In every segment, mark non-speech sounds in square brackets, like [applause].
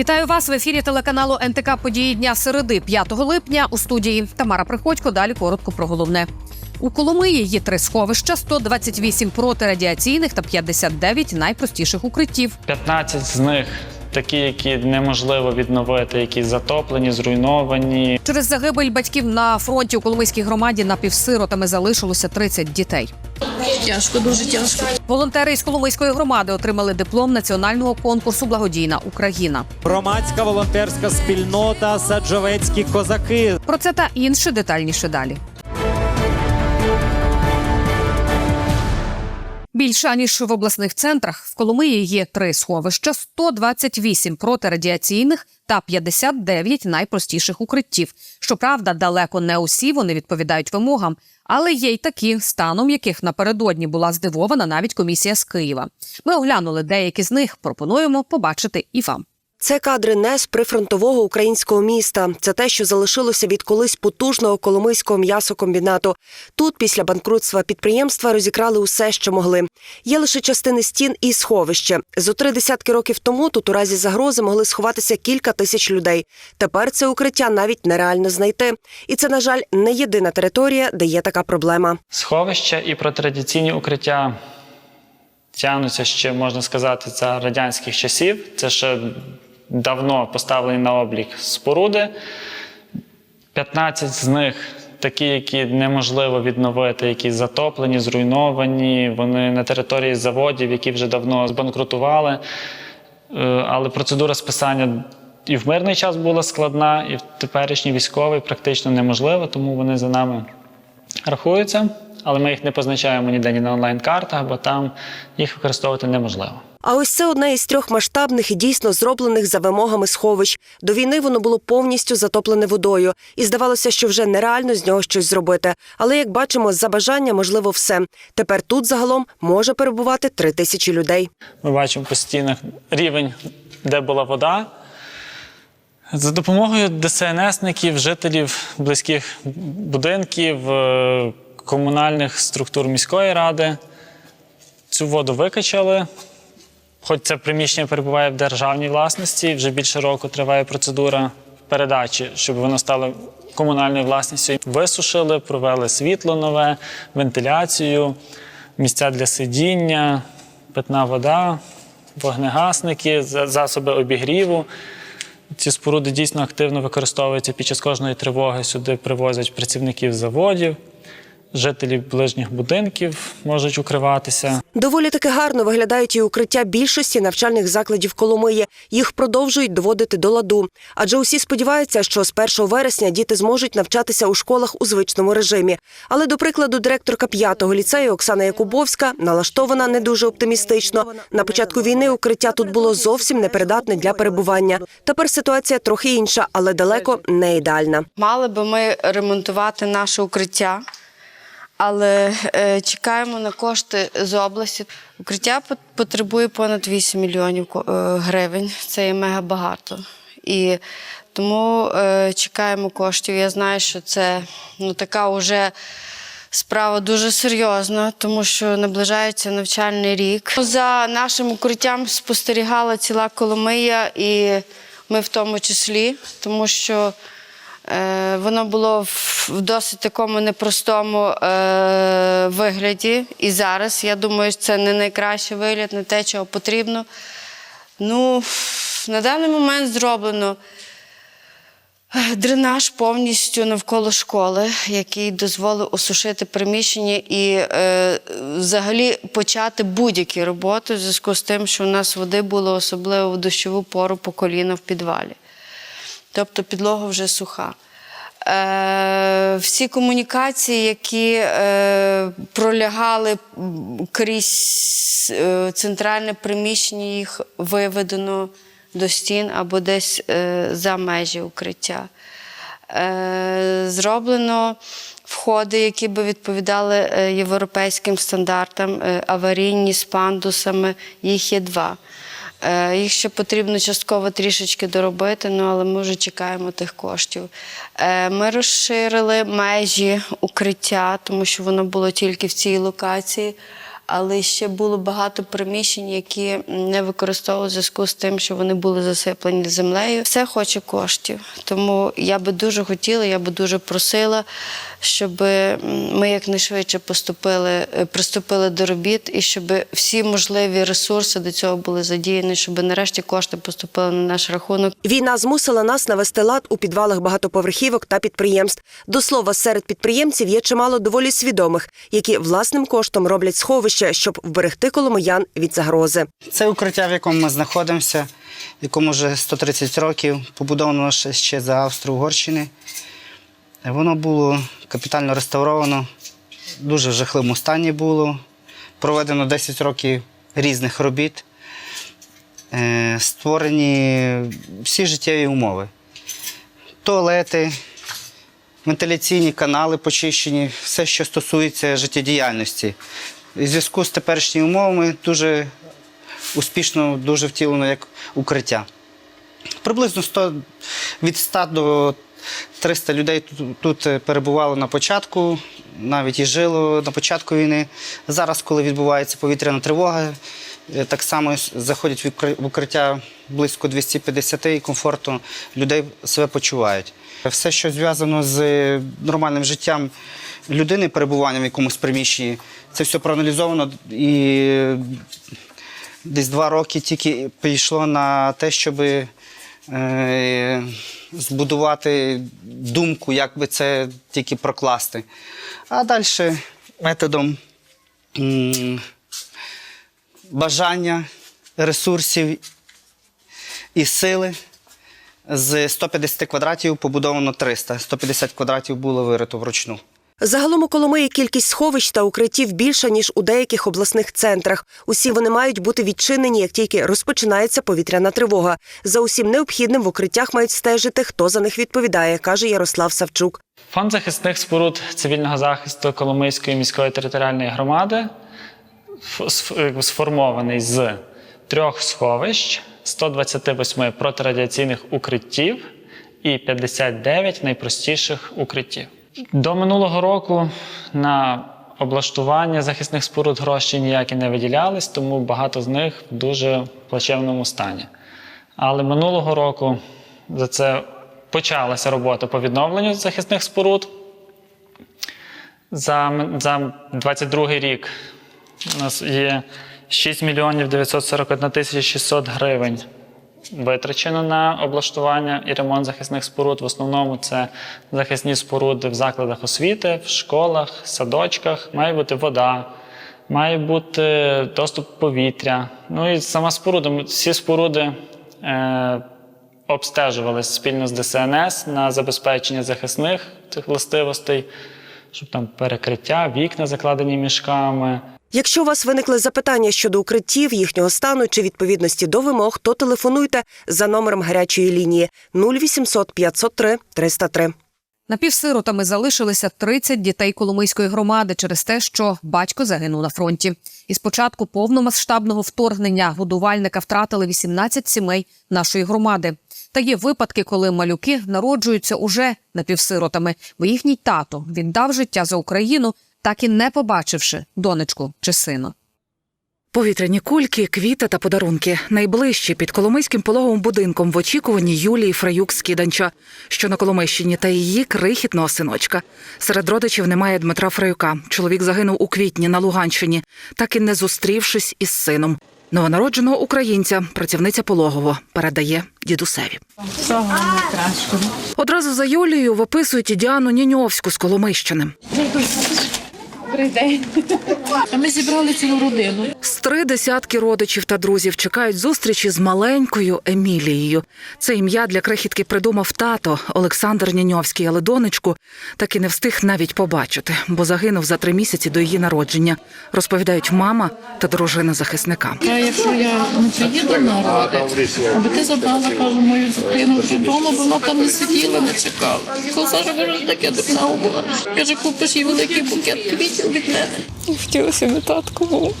Вітаю вас в ефірі телеканалу НТК Події дня середи 5 липня у студії Тамара Приходько. Далі коротко про головне. У Коломиї є три сховища: 128 протирадіаційних та 59 найпростіших укриттів. 15 з них такі, які неможливо відновити, які затоплені, зруйновані. Через загибель батьків на фронті у Коломийській громаді напівсиротами залишилося 30 дітей. Тяжко, дуже тяжко. Волонтери із Коломийської громади отримали диплом національного конкурсу Благодійна Україна. Громадська волонтерська спільнота Саджовецькі козаки. Про це та інше детальніше далі. Більше ніж в обласних центрах в Коломиї є три сховища, 128 протирадіаційних та 59 найпростіших укриттів. Щоправда, далеко не усі вони відповідають вимогам, але є й такі, станом яких напередодні була здивована навіть комісія з Києва. Ми оглянули деякі з них. Пропонуємо побачити і вам. Це кадри не з прифронтового українського міста. Це те, що залишилося від колись потужного коломийського м'ясокомбінату. Тут, після банкрутства підприємства, розікрали усе, що могли. Є лише частини стін і сховище. Зо три десятки років тому тут у разі загрози могли сховатися кілька тисяч людей. Тепер це укриття навіть нереально знайти. І це, на жаль, не єдина територія, де є така проблема. Сховища і протирадіаційні укриття тягнуться ще, можна сказати, за радянських часів. Це ще давно поставлені на облік споруди. 15 з них такі, які неможливо відновити, які затоплені, зруйновані. Вони на території заводів, які вже давно збанкрутували. Е, Але процедура списання і в мирний час була складна, і в теперішній військовий практично неможлива, тому вони за нами рахуються. Але ми їх не позначаємо ніде ні на онлайн-картах, бо там їх використовувати неможливо. А ось це одне із трьох масштабних і дійсно зроблених за вимогами сховищ. До війни воно було повністю затоплене водою, і здавалося, що вже нереально з нього щось зробити. Але як бачимо, за бажання можливо все. Тепер тут загалом може перебувати три тисячі людей. Ми бачимо по стінах рівень, де була вода. За допомогою ДСНСників, жителів близьких будинків, е, комунальних структур міської ради цю воду викачали. Хоч це приміщення перебуває в державній власності, вже більше року триває процедура передачі, щоб воно стало комунальною власністю. Висушили, провели світло нове, вентиляцію, місця для сидіння, питна вода, вогнегасники, засоби обігріву. Ці споруди дійсно активно використовуються під час кожної тривоги. Сюди привозять працівників заводів, жителів ближніх будинків можуть укриватися. Доволі таки гарно виглядають і укриття більшості навчальних закладів Коломиї. Їх продовжують доводити до ладу. Адже усі сподіваються, що з 1 вересня діти зможуть навчатися у школах у звичному режимі. Але, до прикладу, директорка 5-го ліцею Оксана Якубовська налаштована не дуже оптимістично. На початку війни укриття тут було зовсім непридатне для перебування. Тепер ситуація трохи інша, але далеко не ідеальна. Мали би ми ремонтувати наше укриття, але е, чекаємо на кошти з області. Укриття потребує понад 8 мільйонів е, гривень. Це є мега багато. І тому е, чекаємо коштів. Я знаю, що це ну, така вже. Справа дуже серйозна, тому що наближається навчальний рік. За нашим укриттям спостерігала ціла Коломия, і ми в тому числі, тому що воно було в, досить такому непростому е, вигляді. І зараз, я думаю, це не найкращий вигляд, не те, чого потрібно. Ну, на даний момент зроблено. Дренаж повністю навколо школи, який дозволив осушити приміщення і е, взагалі почати будь-які роботи в зв'язку з тим, що у нас води було особливо в дощову пору по коліна в підвалі. Тобто підлога вже суха. Е, всі комунікації, які е, пролягали крізь е, центральне приміщення, їх виведено до стін або десь е, за межі укриття. Е, зроблено входи, які би відповідали е, європейським стандартам, е, аварійні з пандусами, їх є два. Е, Їх ще потрібно частково трішечки доробити, ну, але ми вже чекаємо тих коштів. Е, Ми розширили межі укриття, тому що воно було тільки в цій локації. Але ще було багато приміщень, які не використовували в зв'язку з тим, що вони були засиплені землею. Все хоче коштів. Тому я би дуже хотіла, я би дуже просила, щоб ми якнайшвидше поступили, е, приступили до робіт і щоб всі можливі ресурси до цього були задіяні, щоб нарешті кошти поступили на наш рахунок. Війна змусила нас навести лад у підвалах багатоповерхівок та підприємств. До слова, серед підприємців є чимало доволі свідомих, які власним коштом роблять сховище, щоб вберегти коломиян від загрози. Це укриття, в якому ми знаходимося, якому вже 130 років, побудовано ще- ще за Австро-Угорщини. Воно було капітально реставровано, дуже в жахливому стані було. Проведено 10 років різних робіт. Е, Створені всі життєві умови. Туалети, вентиляційні канали почищені, все, що стосується життєдіяльності. У зв'язку з теперішніми умовами дуже успішно дуже втілено як укриття. Приблизно 100, від 100 до 300 людей тут, тут е, перебувало на початку, навіть і жило на початку війни. Зараз, коли відбувається повітряна тривога, е, так само заходять в укриття близько 250 і комфортно людей себе почувають. Все, що зв'язано з нормальним життям людини, перебуванням в якомусь приміщенні, це все проаналізовано і десь два роки тільки пішло на те, щоб е, збудувати думку, як би це тільки прокласти. А далі методом м, бажання, ресурсів і сили. З 150 квадратів побудовано 300. 150 квадратів було вирито вручну. Загалом у Коломиї кількість сховищ та укриттів більша ніж у деяких обласних центрах. Усі вони мають бути відчинені, як тільки розпочинається повітряна тривога. За усім необхідним в укриттях мають стежити, хто за них відповідає, каже Ярослав Савчук. Фонд захисних споруд цивільного захисту Коломийської міської територіальної громади сформований з трьох сховищ, 128 протирадіаційних укриттів і 59 найпростіших укриттів. До минулого року на облаштування захисних споруд гроші ніякі не виділялись, тому багато з них в дуже плачевному стані. Але минулого року за це почалася робота по відновленню захисних споруд. За, м- за 22 рік у нас є 6 мільйонів 941 тисяча 600 гривень витрачено на облаштування і ремонт захисних споруд. В основному це захисні споруди в закладах освіти, в школах, садочках. Має бути вода, має бути доступ повітря. Ну і сама споруда. Всі споруди е, обстежувалися спільно з ДСНС на забезпечення захисних цих властивостей, щоб там перекриття, вікна закладені мішками. Якщо у вас виникли запитання щодо укриттів, їхнього стану чи відповідності до вимог, то телефонуйте за номером гарячої лінії 0800 503 303. Напівсиротами залишилися 30 дітей Коломийської громади через те, що батько загинув на фронті. Із початку повномасштабного вторгнення годувальника втратили 18 сімей нашої громади. Та є випадки, коли малюки народжуються уже напівсиротами, бо їхній тато віддав життя за Україну, так і не побачивши донечку чи сина. Повітряні кульки, квіти та подарунки найближчі під Коломийським пологовим будинком в очікуванні Юлії Фраюк з Кіданча, що на Коломийщині, та її крихітного синочка. Серед родичів немає Дмитра Фраюка. Чоловік загинув у квітні на Луганщині, так і не зустрівшись із сином. Новонародженого українця працівниця пологово передає дідусеві. Одразу за Юлією виписують і Діану Ніньовську з Коломийщини. А ми зібрали цілу родину. З три десятки родичів та друзів чекають зустрічі з маленькою Емілією. Це ім'я для крихітки придумав тато Олександр Ніньовський, але донечку так і не встиг навіть побачити, бо загинув за три місяці до її народження. Розповідають мама та дружина захисника. А якщо я не приїду на ради, аби ти забрала, кажу, мою дитину додому, бо вона там не сиділа, не чекала. Саша каже, таке дурна була. Каже, купиш їй великий букет квітів від мене. Хотілося б татку був.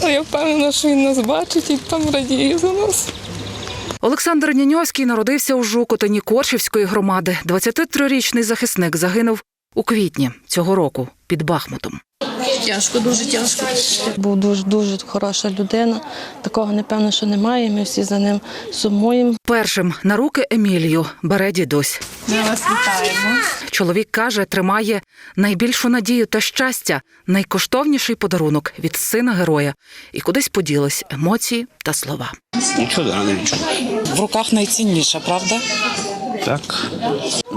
Але я впевнена, що він нас бачить і там радіє за нас. Олександр Ніньовський народився у Жукотині Коршівської громади. 23-річний захисник загинув у квітні цього року під Бахмутом. Тяжко, дуже тяжко. Був дуже дуже хороша людина. Такого напевно, що немає. Ми всі за ним сумуємо. Першим на руки Емілію бере дідусь. Ми вас вітаємо. Чоловік каже, тримає найбільшу надію та щастя, найкоштовніший подарунок від сина героя, і кудись поділись емоції та слова. В руках найцінніше, правда? Так.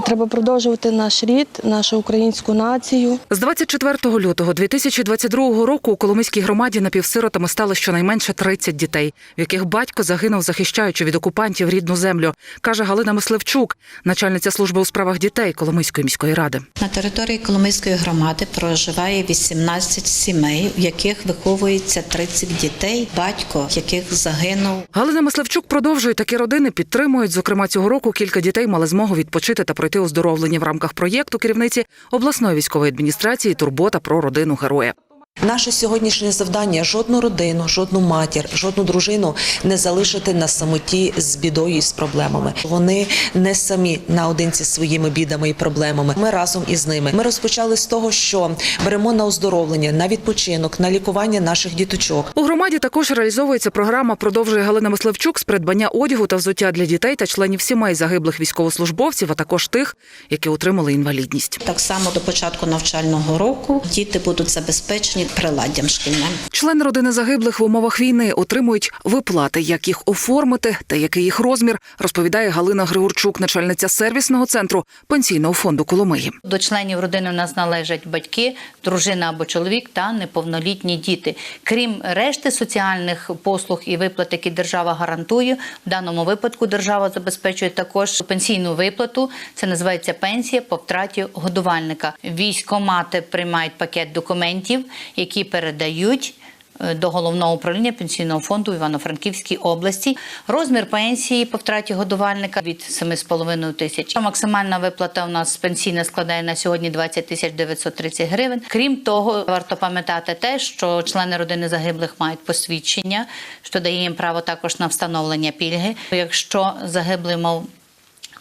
Треба продовжувати наш рід, нашу українську націю. З 24 лютого 2022 року у Коломийській громаді напівсиротами стало щонайменше 30 дітей, в яких батько загинув, захищаючи від окупантів рідну землю, каже Галина Мисливчук, начальниця служби у справах дітей Коломийської міської ради. На території Коломийської громади проживає 18 сімей, в яких виховується 30 дітей, батько яких загинув. Галина Мисливчук продовжує такі родини підтримують. Зокрема, цього року кілька дітей мали змогу відпочити та пройти оздоровлення в рамках проєкту керівниці обласної військової адміністрації Турбота про родину героя. Наше сьогоднішнє завдання жодну родину, жодну матір, жодну дружину не залишити на самоті з бідою і з проблемами. Вони не самі наодинці з своїми бідами і проблемами. Ми разом із ними. Ми розпочали з того, що беремо на оздоровлення, на відпочинок, на лікування наших діточок. У громаді також реалізовується програма Продовжує Галина Мисливчук з придбання одягу та взуття для дітей та членів сімей загиблих військовослужбовців, а також тих, які отримали інвалідність. Так само до початку навчального року діти будуть забезпечені приладдям шкільним. Члени родини загиблих в умовах війни отримують виплати, як їх оформити та який їх розмір, розповідає Галина Григорчук, начальниця сервісного центру пенсійного фонду Коломиї. До членів родини у нас належать батьки, дружина або чоловік та неповнолітні діти. Крім решти соціальних послуг і виплат, які держава гарантує, в даному випадку держава забезпечує також пенсійну виплату. Це називається пенсія по втраті годувальника. Військомати приймають пакет документів, які передають. е, До головного управління пенсійного фонду Івано-Франківській області розмір пенсії по втраті годувальника від 7,5 тисяч. Максимальна виплата у нас пенсійна складає на сьогодні 20 тисяч 930 гривень. Крім того, варто пам'ятати те, що члени родини загиблих мають посвідчення, що дає їм право також на встановлення пільги. Якщо загиблий мав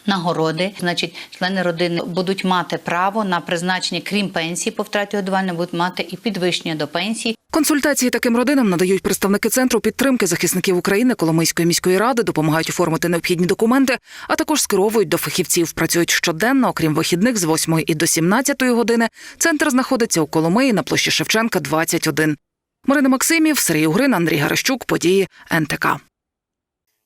нагороди, значить члени родини будуть мати право на призначення, крім пенсії по втраті годувальника, будуть мати і підвищення до пенсії. Консультації таким родинам надають представники центру підтримки захисників України Коломийської міської ради, допомагають оформити необхідні документи, а також скеровують до фахівців. Працюють щоденно, окрім вихідних з 8 і до 17 години. Центр знаходиться у Коломиї на площі Шевченка, 21. Марина Максимів, Сергій Угрин, Андрій Гарещук. Події НТК.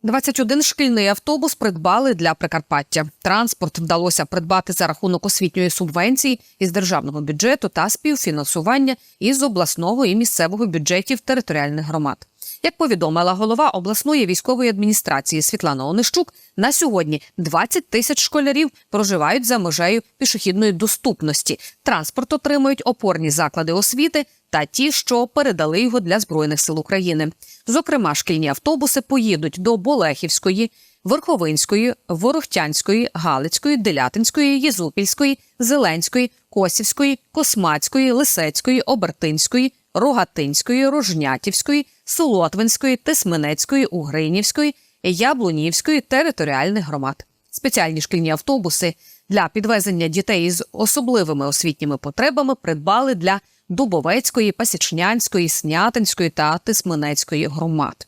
21 шкільний автобус придбали для Прикарпаття. Транспорт вдалося придбати за рахунок освітньої субвенції із державного бюджету та співфінансування із обласного і місцевого бюджетів територіальних громад. Як повідомила голова обласної військової адміністрації Світлана Онищук, на сьогодні 20 тисяч школярів проживають за межею пішохідної доступності. Транспорт отримують опорні заклади освіти та ті, що передали його для збройних сил України. Зокрема, шкільні автобуси поїдуть до Болехівської, Верховинської, Ворохтянської, Галицької, Делятинської, Єзупільської, Зеленської, Косівської, Космацької, Лисецької, Обертинської, Рогатинської, Рожнятівської, Солотвинської, Тисменецької, Угринівської, Яблунівської територіальних громад. Спеціальні шкільні автобуси для підвезення дітей із особливими освітніми потребами придбали для Дубовецької, Пасічнянської, Снятинської та Тисменецької громад.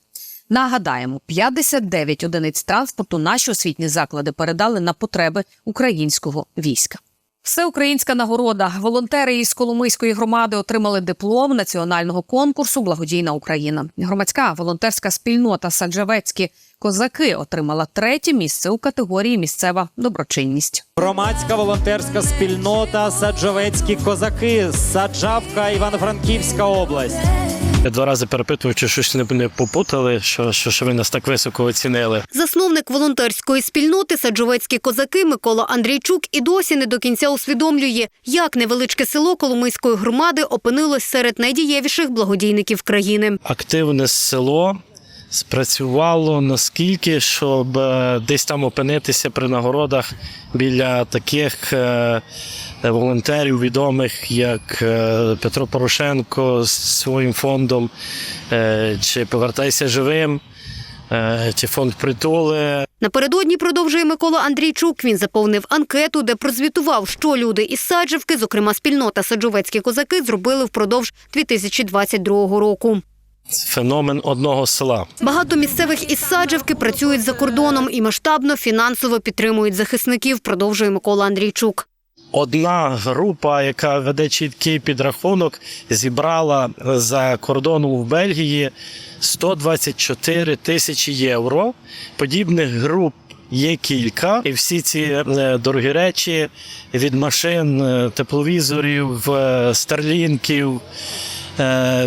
Нагадаємо, 59 одиниць транспорту наші освітні заклади передали на потреби українського війська. Всеукраїнська нагорода. Волонтери із Коломийської громади отримали диплом національного конкурсу Благодійна Україна. Громадська волонтерська спільнота Саджавецькі козаки отримала третє місце у категорії місцева доброчинність. Громадська волонтерська спільнота Саджавецькі козаки, Саджавка, Івано-Франківська область. Я два рази перепитував, чи щось не, не попутали, що, що, що ви нас так високо оцінили. Засновник волонтерської спільноти Саджовецькі козаки Микола Андрійчук і досі не до кінця усвідомлює, як невеличке село Коломийської громади опинилось серед найдієвіших благодійників країни. Активне село спрацювало наскільки, щоб е, десь там опинитися при нагородах біля таких е, волонтерів відомих, як е, Петро Порошенко з своїм фондом, е, чи Повертайся живим, е, чи фонд притули. Напередодні продовжує Микола Андрійчук. Він заповнив анкету, де прозвітував, що люди із Саджівки, зокрема спільнота Саджовецькі козаки, зробили впродовж 2022 року. Феномен одного села. Багато місцевих із Саджівки працюють за кордоном і масштабно фінансово підтримують захисників. Продовжує Микола Андрійчук. Одна група, яка веде чіткий підрахунок, зібрала за кордоном в Бельгії 124 тисячі євро. Подібних груп є кілька, і всі ці е, дорогі речі від машин, е, тепловізорів, е, старлінків.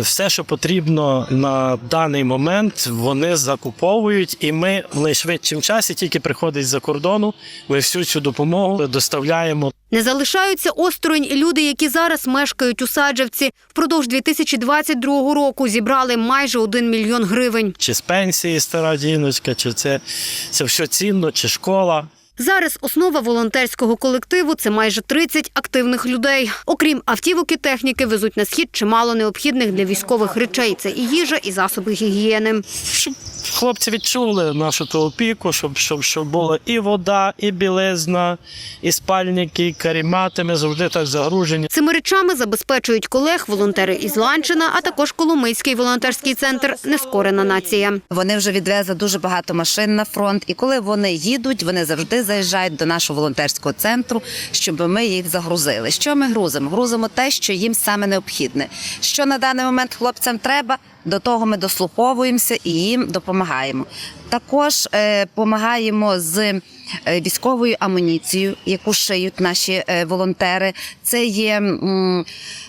Все, що потрібно на даний момент, вони закуповують, і ми в найшвидшому часі тільки приходить за кордону. Ми всю цю допомогу доставляємо Не залишаються осторонь і люди, які зараз мешкають у Саджавці. Впродовж 2022 року зібрали майже 1 мільйон гривень. чи з пенсії стара жіночка, чи це, це все цінно, чи школа. Зараз основа волонтерського колективу це майже 30 активних людей. Окрім автівок і техніки, везуть на схід чимало необхідних для військових речей. Це і їжа, і засоби гігієни. Хлопці відчули нашу ту опіку, щоб, щоб, щоб була і вода, і білизна, і спальники, і карімати. Ми завжди так загружені. Цими речами забезпечують колег волонтери із Ланчина, а також Коломийський волонтерський центр Нескорена нація. Вони вже відвезли дуже багато машин на фронт, і коли вони їдуть, вони завжди заїжджають до нашого волонтерського центру, щоб ми їх загрузили. Що ми грузимо? Грузимо те, що їм саме необхідне. Що на даний момент хлопцям треба, до того ми дослуховуємося і їм допомагаємо. Також е, допомагаємо з е, військовою амуніцією, яку шиють наші е, волонтери. Це є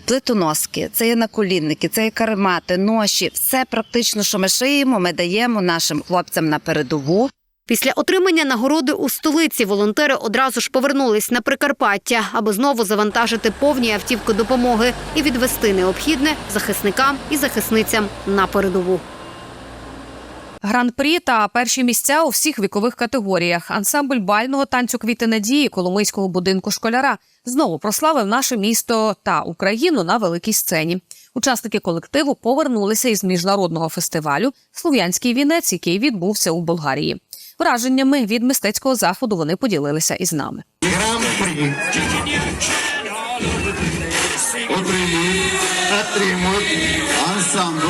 плитоноски, це є наколінники, це є каремати, ноші. Все практично, що ми шиємо, ми даємо нашим хлопцям на передову. Після отримання нагороди у столиці волонтери одразу ж повернулись на Прикарпаття, аби знову завантажити повні автівки допомоги і відвести необхідне захисникам і захисницям на передову. Гран-прі та перші місця у всіх вікових категоріях. Ансамбль бального танцю квіти надії Коломийського будинку школяра знову прославив наше місто та Україну на великій сцені. Учасники колективу повернулися із міжнародного фестивалю Слов'янський вінець, який відбувся у Болгарії. Враженнями від мистецького заходу вони поділилися із нами. Отримують, ансамбль.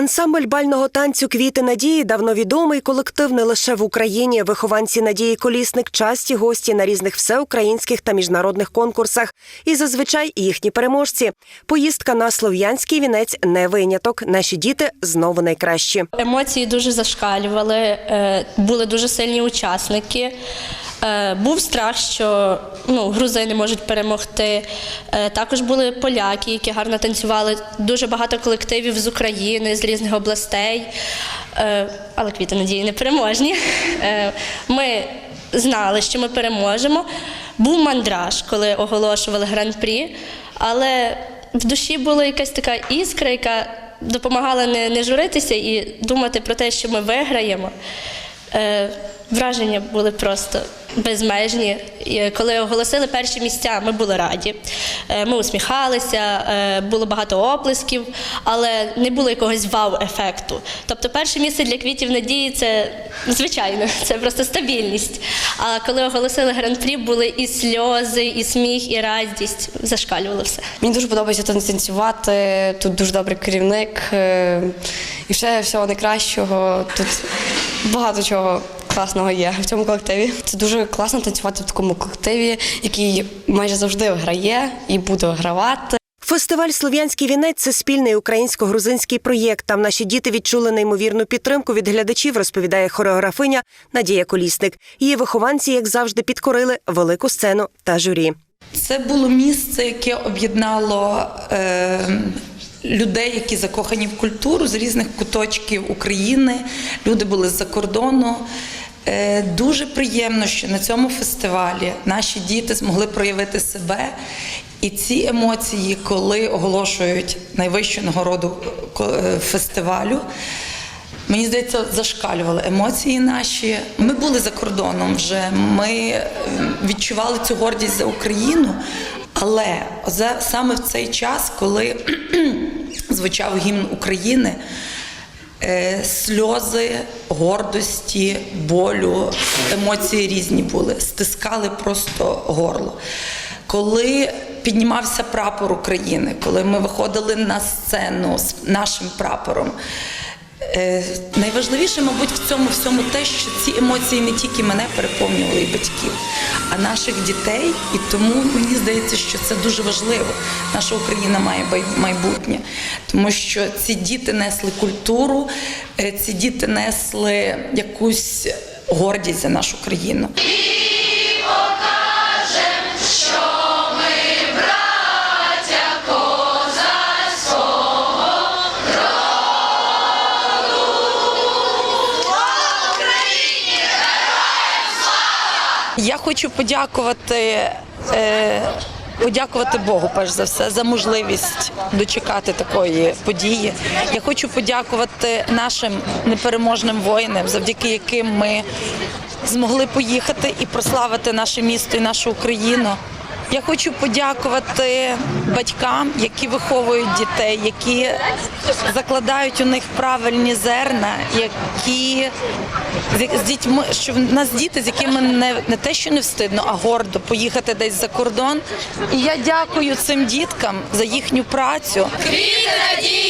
Ансамбль бального танцю Квіти надії давно відомий колектив не лише в Україні. Вихованці Надії Колісник часті гості на різних всеукраїнських та міжнародних конкурсах. І зазвичай їхні переможці. Поїздка на слов'янський вінець не виняток. Наші діти знову найкращі. Емоції дуже зашкалювали, е, були дуже сильні учасники. Е, Був страх, що ну, грузини можуть перемогти. Е, Також були поляки, які гарно танцювали. Дуже багато колективів з України, з різних областей. Е, Але квіти надії не переможні. Ми знали, що ми переможемо. Був мандраж, коли оголошували гран-прі, але в душі була якась така іскра, яка допомагала не, не журитися і думати про те, що ми виграємо. Е, враження були просто безмежні. І коли оголосили перші місця, ми були раді. Е, ми усміхалися, е, було багато оплесків, але не було якогось вау-ефекту. Тобто, перше місце для квітів надії це звичайно, [laughs] це просто стабільність. А коли оголосили гран-прі, були і сльози, і сміх, і радість. Зашкалювало все. Мені дуже подобається танцювати. Тут дуже добрий керівник е, і все всього найкращого. Тут багато чого класного є в цьому колективі. Це дуже класно танцювати в такому колективі, який майже завжди грає і буде гравати. Фестиваль Слов'янський вінець це спільний українсько-грузинський проєкт. Там наші діти відчули неймовірну підтримку від глядачів, розповідає хореографиня Надія Колісник. Її вихованці, як завжди, підкорили велику сцену та журі. Це було місце, яке об'єднало е, людей, які закохані в культуру з різних куточків України. Люди були з-за кордону. Е, дуже приємно, що на цьому фестивалі наші діти змогли проявити себе. І ці емоції, коли оголошують найвищу нагороду е, фестивалю, Мені здається, зашкалювали емоції наші. Ми були за кордоном вже. Ми е, відчували цю гордість за Україну. Але саме в цей час, коли [clears throat] звучав гімн України, е, сльози гордості, болю, емоції різні були, стискали просто горло. Коли піднімався прапор України, коли ми виходили на сцену з нашим прапором. Е, найважливіше, мабуть, в цьому всьому те, що ці емоції не тільки мене переповнювали і батьків, наших дітей. І тому мені здається, що це дуже важливо. Наша Україна має майбутнє, тому що ці діти несли культуру, е, ці діти несли якусь гордість за нашу країну. Я хочу подякувати. Е, Подякувати Богу, перш за все, за можливість дочекати такої події. Я хочу подякувати нашим непереможним воїнам, завдяки яким ми змогли поїхати і прославити наше місто і нашу Україну. Я хочу подякувати батькам, які виховують дітей, які закладають у них правильні зерна, які з- дітьми, що в нас діти, з якими не, не те, що не встидно, а гордо поїхати десь за кордон. І я дякую цим діткам за їхню працю. Квіти надії